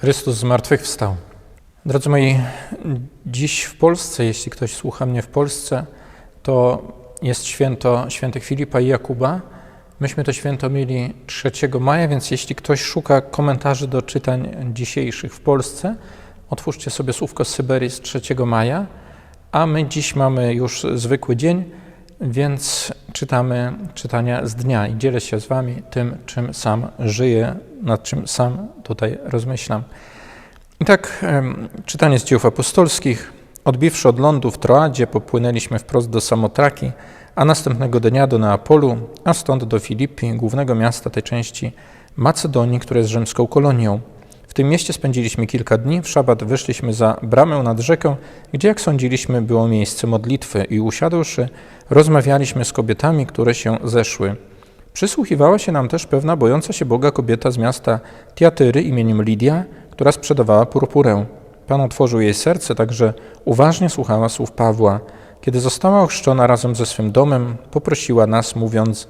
Chrystus zmartwychwstał. Drodzy moi, dziś w Polsce, jeśli ktoś słucha mnie w Polsce, to jest święto świętych Filipa i Jakuba. Myśmy to święto mieli 3 maja, więc jeśli ktoś szuka komentarzy do czytań dzisiejszych w Polsce, otwórzcie sobie słówko z Syberii z 3 maja, a my dziś mamy już zwykły dzień, więc czytamy czytania z dnia i dzielę się z Wami tym, czym sam żyję, nad czym sam tutaj rozmyślam. I tak czytanie z dzieł apostolskich. Odbiwszy od lądu w Troadzie, popłynęliśmy wprost do Samotraki, a następnego dnia do Neapolu, a stąd do Filipi, głównego miasta tej części Macedonii, która jest rzymską kolonią. Tym mieście spędziliśmy kilka dni. W szabat wyszliśmy za bramę nad rzekę, gdzie, jak sądziliśmy, było miejsce modlitwy i usiadłszy, rozmawialiśmy z kobietami, które się zeszły. Przysłuchiwała się nam też pewna bojąca się Boga kobieta z miasta Tiatyry imieniem Lidia, która sprzedawała purpurę. Pan otworzył jej serce, także uważnie słuchała słów Pawła. Kiedy została ochrzczona razem ze swym domem, poprosiła nas, mówiąc: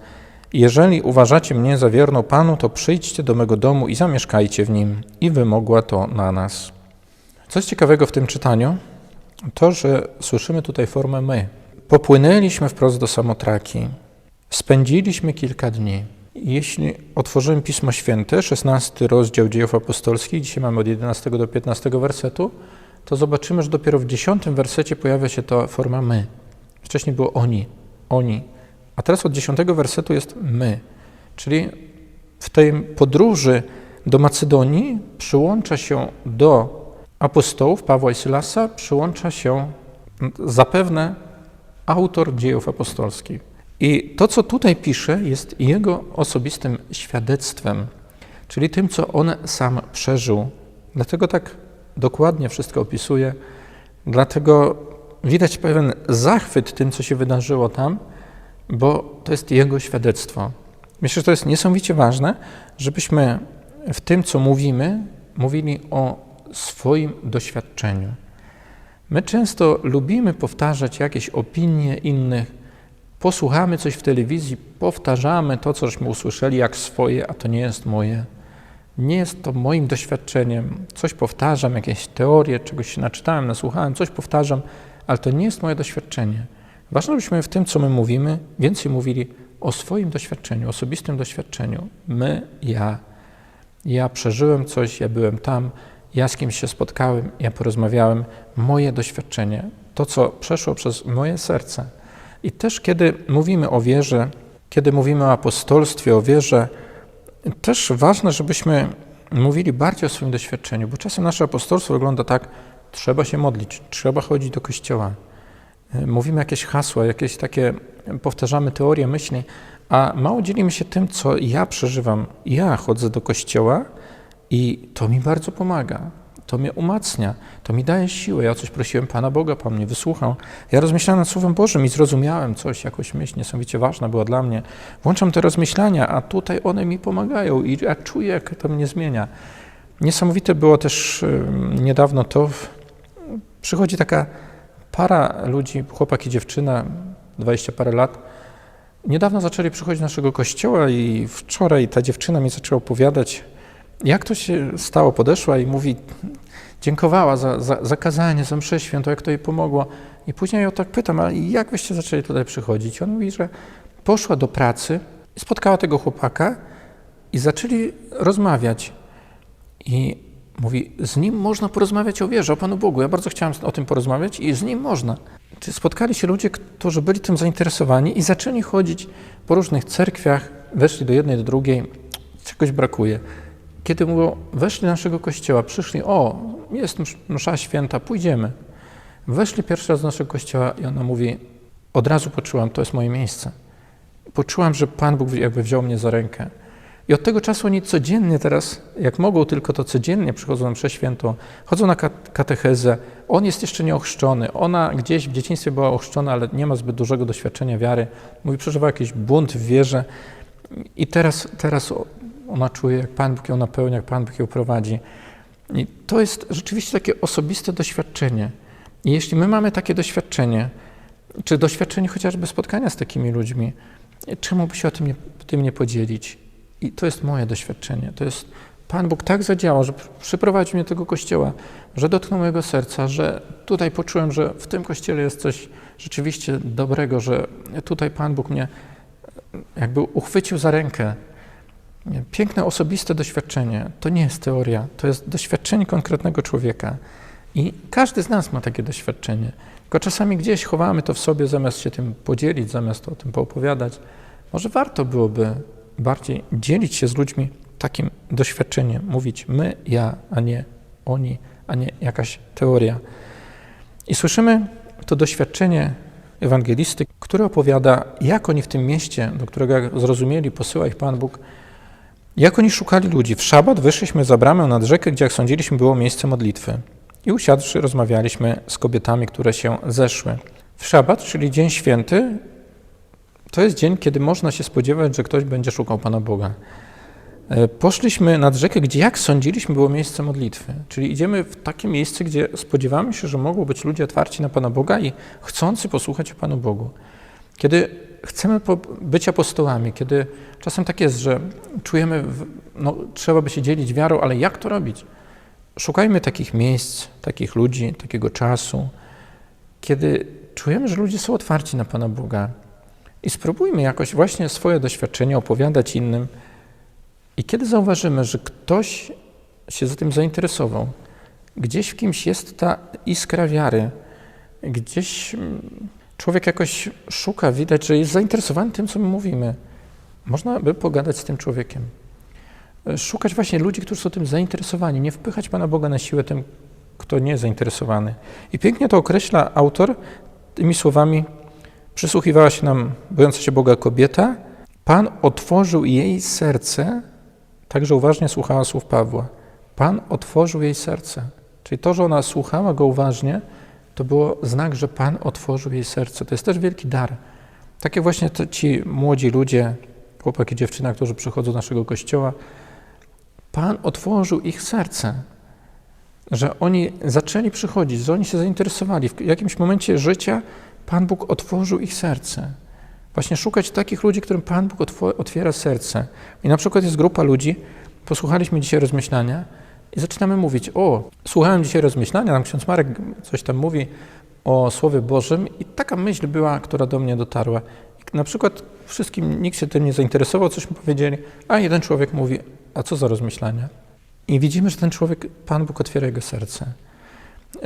Jeżeli uważacie mnie za wierną Panu, to przyjdźcie do mego domu i zamieszkajcie w nim. I wymogła to na nas. Coś ciekawego w tym czytaniu, to, że słyszymy tutaj formę my. Popłynęliśmy wprost do Samotraki, spędziliśmy kilka dni. Jeśli otworzymy Pismo Święte, 16 rozdział dziejów apostolskich, dzisiaj mamy od 11 do 15 wersetu, to zobaczymy, że dopiero w 10 wersecie pojawia się ta forma my. Wcześniej było oni, oni, a teraz od 10 wersetu jest my. Czyli w tej podróży do Macedonii przyłącza się do apostołów Pawła i Sylasa, przyłącza się zapewne autor dziejów apostolskich. I to, co tutaj pisze, jest jego osobistym świadectwem, czyli tym, co on sam przeżył. Dlatego tak dokładnie wszystko opisuje, dlatego widać pewien zachwyt tym, co się wydarzyło tam, bo to jest jego świadectwo. Myślę, że to jest niesamowicie ważne, żebyśmy w tym, co mówimy, mówili o swoim doświadczeniu. My często lubimy powtarzać jakieś opinie innych, posłuchamy coś w telewizji, powtarzamy to, cośmy usłyszeli jak swoje, a to nie jest moje. Nie jest to moim doświadczeniem. Coś powtarzam, jakieś teorie, czegoś się naczytałem, nasłuchałem, coś powtarzam, ale to nie jest moje doświadczenie. Ważne, byśmy w tym, co my mówimy, więcej mówili o swoim doświadczeniu, osobistym doświadczeniu. My, ja. Ja przeżyłem coś, ja byłem tam, ja z kimś się spotkałem, ja porozmawiałem. Moje doświadczenie, to, co przeszło przez moje serce. I też, kiedy mówimy o wierze, kiedy mówimy o apostolstwie, o wierze, też ważne, żebyśmy mówili bardziej o swoim doświadczeniu, bo czasem nasze apostolstwo wygląda tak, trzeba się modlić, trzeba chodzić do kościoła. Mówimy jakieś hasła, jakieś takie, powtarzamy teorie myśli, a mało dzielimy się tym, co ja przeżywam. Ja chodzę do kościoła i to mi bardzo pomaga. To mnie umacnia, to mi daje siłę. Ja coś prosiłem Pana Boga, Pan mnie wysłuchał. Ja rozmyślałem nad Słowem Bożym i zrozumiałem coś, jakąś myśl niesamowicie ważna była dla mnie. Włączam te rozmyślania, a tutaj one mi pomagają i ja czuję, jak to mnie zmienia. Niesamowite było też niedawno to, przychodzi taka para ludzi, chłopak i dziewczyna, dwadzieścia parę lat, niedawno zaczęli przychodzić do naszego kościoła i wczoraj ta dziewczyna mi zaczęła opowiadać, jak to się stało? Podeszła i mówi, dziękowała za, za, za kazanie, za mszę świętą, jak to jej pomogło. I później ją tak pytam, ale jak wyście zaczęli tutaj przychodzić? On mówi, że poszła do pracy, spotkała tego chłopaka i zaczęli rozmawiać. I mówi, z nim można porozmawiać o wierze, o Panu Bogu. Ja bardzo chciałem o tym porozmawiać i z nim można. Spotkali się ludzie, którzy byli tym zainteresowani i zaczęli chodzić po różnych cerkwiach, weszli do jednej, do drugiej, czegoś brakuje. Kiedy mówią, weszli do naszego kościoła, przyszli, o, jest msza święta, pójdziemy. Weszli pierwszy raz do naszego kościoła i ona mówi, od razu poczułam, to jest moje miejsce. Poczułam, że Pan Bóg jakby wziął mnie za rękę. I od tego czasu oni codziennie teraz, jak mogą tylko to codziennie, przychodzą na mszę świętą, chodzą na katechezę. On jest jeszcze nieochrzczony. Ona gdzieś w dzieciństwie była ochrzczona, ale nie ma zbyt dużego doświadczenia wiary. Mówi, przeżywa jakiś bunt w wierze. I teraz, teraz ona czuje, jak Pan Bóg ją napełnia, jak Pan Bóg ją prowadzi. I to jest rzeczywiście takie osobiste doświadczenie. I jeśli my mamy takie doświadczenie, czy doświadczenie chociażby spotkania z takimi ludźmi, czemu by się o tym nie, tym nie podzielić? I to jest moje doświadczenie, to jest Pan Bóg tak zadziałał, że przyprowadził mnie do tego kościoła, że dotknął mojego serca, że tutaj poczułem, że w tym kościele jest coś rzeczywiście dobrego, że tutaj Pan Bóg mnie jakby uchwycił za rękę. Piękne, osobiste doświadczenie. To nie jest teoria, to jest doświadczenie konkretnego człowieka. I każdy z nas ma takie doświadczenie. Tylko czasami gdzieś chowamy to w sobie, zamiast się tym podzielić, zamiast o tym poopowiadać. Może warto byłoby bardziej dzielić się z ludźmi takim doświadczeniem, mówić my, ja, a nie oni, a nie jakaś teoria. I słyszymy to doświadczenie ewangelisty, który opowiada, jak oni w tym mieście, do którego jak zrozumieli, posyła ich Pan Bóg, jak oni szukali ludzi. W szabat wyszliśmy za bramę nad rzekę, gdzie jak sądziliśmy było miejsce modlitwy. I usiadłszy rozmawialiśmy z kobietami, które się zeszły. W szabat, czyli dzień święty, to jest dzień, kiedy można się spodziewać, że ktoś będzie szukał Pana Boga. E, Poszliśmy nad rzekę, gdzie jak sądziliśmy było miejsce modlitwy. Czyli idziemy w takie miejsce, gdzie spodziewamy się, że mogą być ludzie otwarci na Pana Boga i chcący posłuchać o Panu Bogu. Kiedy chcemy być apostołami, kiedy czasem tak jest, że czujemy, no, trzeba by się dzielić wiarą, ale jak to robić? Szukajmy takich miejsc, takich ludzi, takiego czasu, kiedy czujemy, że ludzie są otwarci na Pana Boga i spróbujmy jakoś właśnie swoje doświadczenia opowiadać innym. I kiedy zauważymy, że ktoś się za tym zainteresował, gdzieś w kimś jest ta iskra wiary, gdzieś mm, człowiek jakoś szuka, widać, że jest zainteresowany tym, co my mówimy, można by pogadać z tym człowiekiem. E, Szukać właśnie ludzi, którzy są tym zainteresowani, nie wpychać Pana Boga na siłę tym, kto nie jest zainteresowany. I pięknie to określa autor tymi słowami: Przysłuchiwała się nam bojąca się Boga kobieta, Pan otworzył jej serce, także uważnie słuchała słów Pawła. Pan otworzył jej serce. Czyli to, że ona słuchała go uważnie, to było znak, że Pan otworzył jej serce. To jest też wielki dar. Takie właśnie ci młodzi ludzie, chłopaki, dziewczyna, którzy przychodzą do naszego kościoła, Pan otworzył ich serce, że oni zaczęli przychodzić, że oni się zainteresowali. W jakimś momencie życia Pan Bóg otworzył ich serce. Właśnie szukać takich ludzi, którym Pan Bóg otwiera serce. I na przykład jest grupa ludzi, posłuchaliśmy dzisiaj rozmyślania i zaczynamy mówić, o, słuchałem dzisiaj rozmyślania, tam ksiądz Marek coś tam mówi o Słowie Bożym i taka myśl była, która do mnie dotarła. Na przykład wszystkim, nikt się tym nie zainteresował, coś mu powiedzieli, a jeden człowiek mówi, a co za rozmyślania? I widzimy, że ten człowiek, Pan Bóg otwiera jego serce.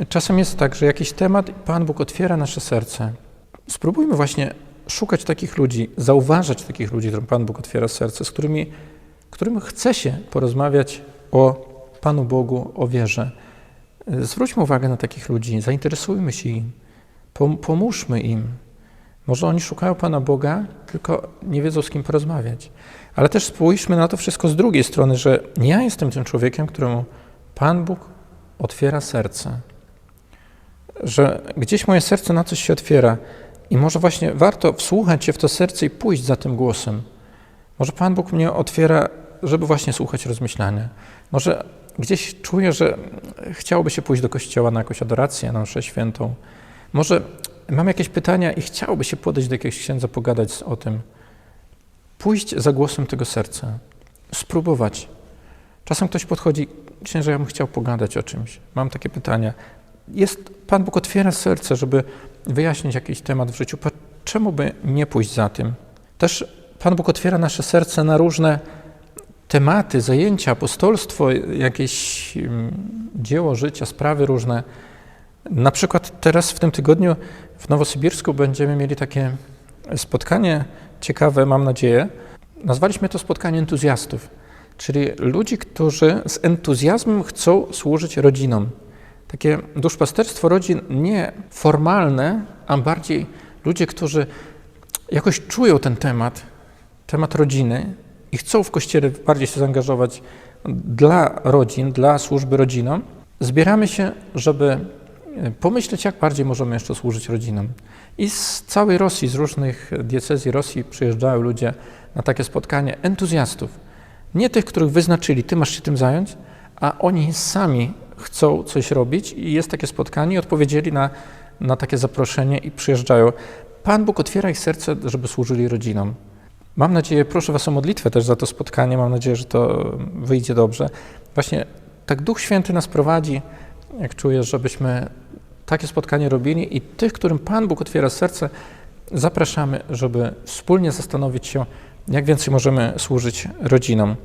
Czasem jest tak, że jakiś temat, Pan Bóg otwiera nasze serce. Spróbujmy właśnie szukać takich ludzi, zauważać takich ludzi, którym Pan Bóg otwiera serce, z którymi, którym chce się porozmawiać o Panu Bogu, o wierze. Zwróćmy uwagę na takich ludzi, zainteresujmy się im, pom- pomóżmy im. Może oni szukają Pana Boga, tylko nie wiedzą z kim porozmawiać. Ale też spójrzmy na to wszystko z drugiej strony, że ja jestem tym człowiekiem, któremu Pan Bóg otwiera serce. Że gdzieś moje serce na coś się otwiera i może właśnie warto wsłuchać się w to serce i pójść za tym głosem. Może Pan Bóg mnie otwiera, żeby właśnie słuchać rozmyślania. Może gdzieś czuję, że chciałoby się pójść do kościoła na jakąś adorację, na mszę świętą. Może mam jakieś pytania i chciałoby się podejść do jakiegoś księdza, pogadać o tym. Pójść za głosem tego serca. Spróbować. Czasem ktoś podchodzi, księże, ja bym chciał pogadać o czymś. Mam takie pytania. Jest, Pan Bóg otwiera serce, żeby wyjaśnić jakiś temat w życiu. Czemu by nie pójść za tym? Też Pan Bóg otwiera nasze serce na różne tematy, zajęcia, apostolstwo, jakieś mm, dzieło życia, sprawy różne. Na przykład teraz w tym tygodniu w Nowosybirsku będziemy mieli takie spotkanie ciekawe, mam nadzieję. Nazwaliśmy to spotkanie entuzjastów, czyli ludzi, którzy z entuzjazmem chcą służyć rodzinom. Takie duszpasterstwo rodzin nie formalne, a bardziej ludzie, którzy jakoś czują ten temat, temat rodziny i chcą w kościele bardziej się zaangażować dla rodzin, dla służby rodzinom. Zbieramy się, żeby e, pomyśleć, jak bardziej możemy jeszcze służyć rodzinom. I z całej Rosji, z różnych diecezji Rosji przyjeżdżają ludzie na takie spotkanie entuzjastów. Nie tych, których wyznaczyli, ty masz się tym zająć, a oni sami chcą coś robić i jest takie spotkanie odpowiedzieli na, na takie zaproszenie i przyjeżdżają. Pan Bóg otwiera ich serce, żeby służyli rodzinom. Mam nadzieję, proszę Was o modlitwę też za to spotkanie. Mam nadzieję, że to wyjdzie dobrze. Właśnie tak Duch Święty nas prowadzi, jak czuję, żebyśmy takie spotkanie robili i tych, którym Pan Bóg otwiera serce, zapraszamy, żeby wspólnie zastanowić się, jak więcej możemy służyć rodzinom.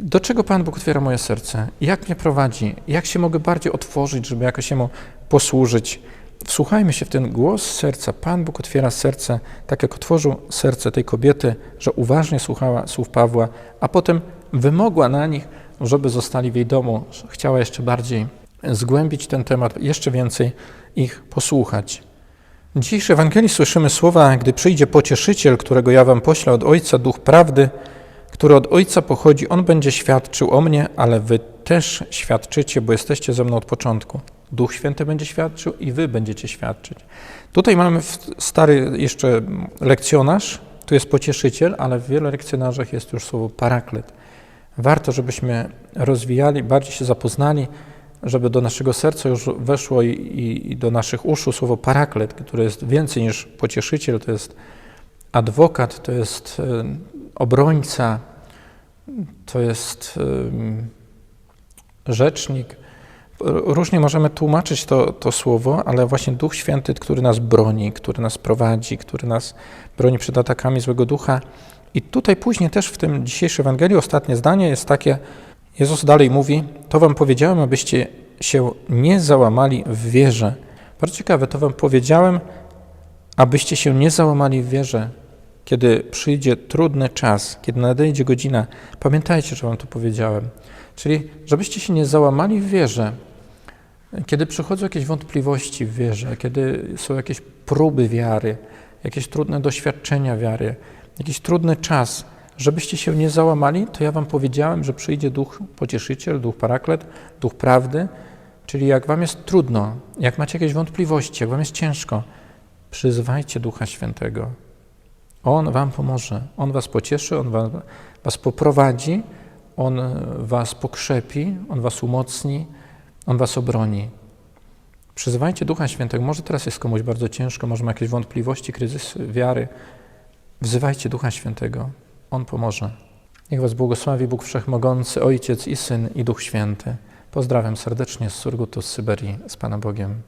Do czego Pan Bóg otwiera moje serce? Jak mnie prowadzi? Jak się mogę bardziej otworzyć, żeby jakoś Jemu posłużyć? Wsłuchajmy się w ten głos serca. Pan Bóg otwiera serce, tak jak otworzył serce tej kobiety, że uważnie słuchała słów Pawła, a potem wymogła na nich, żeby zostali w jej domu. Chciała jeszcze bardziej zgłębić ten temat, jeszcze więcej ich posłuchać. W dzisiejszej Ewangelii słyszymy słowa, gdy przyjdzie pocieszyciel, którego ja wam poślę od Ojca, Duch Prawdy, który od Ojca pochodzi, on będzie świadczył o mnie, ale wy też świadczycie, bo jesteście ze mną od początku. Duch Święty będzie świadczył i wy będziecie świadczyć. Tutaj mamy stary jeszcze lekcjonarz, tu jest pocieszyciel, ale w wielu lekcjonarzach jest już słowo paraklet. Warto, żebyśmy rozwijali, bardziej się zapoznali, żeby do naszego serca już weszło i, i, i do naszych uszu słowo paraklet, które jest więcej niż pocieszyciel, to jest adwokat, to jest obrońca, to jest rzecznik. Różnie możemy tłumaczyć to, to słowo, ale właśnie Duch Święty, który nas broni, który nas prowadzi, który nas broni przed atakami złego ducha. I tutaj później też w tym dzisiejszej Ewangelii ostatnie zdanie jest takie, Jezus dalej mówi, to wam powiedziałem, abyście się nie załamali w wierze. Bardzo ciekawe, to wam powiedziałem, abyście się nie załamali w wierze. Kiedy przyjdzie trudny czas, kiedy nadejdzie godzina, pamiętajcie, że wam to powiedziałem. Czyli, żebyście się nie załamali w wierze. Kiedy przychodzą jakieś wątpliwości w wierze, kiedy są jakieś próby wiary, jakieś trudne doświadczenia wiary, jakiś trudny czas, żebyście się nie załamali, to ja wam powiedziałem, że przyjdzie duch pocieszyciel, duch paraklet, duch prawdy, czyli jak wam jest trudno, jak macie jakieś wątpliwości, jak wam jest ciężko, przyzwajcie Ducha Świętego. On wam pomoże, On was pocieszy, On was, poprowadzi, On was pokrzepi, On was umocni, On was obroni. Przyzwajcie Ducha Świętego. Może teraz jest komuś bardzo ciężko, może ma jakieś wątpliwości, kryzys wiary. Wzywajcie Ducha Świętego. On pomoże. Niech Was błogosławi Bóg Wszechmogący, Ojciec i Syn i Duch Święty. Pozdrawiam serdecznie z Surgutu z Syberii, z Panem Bogiem.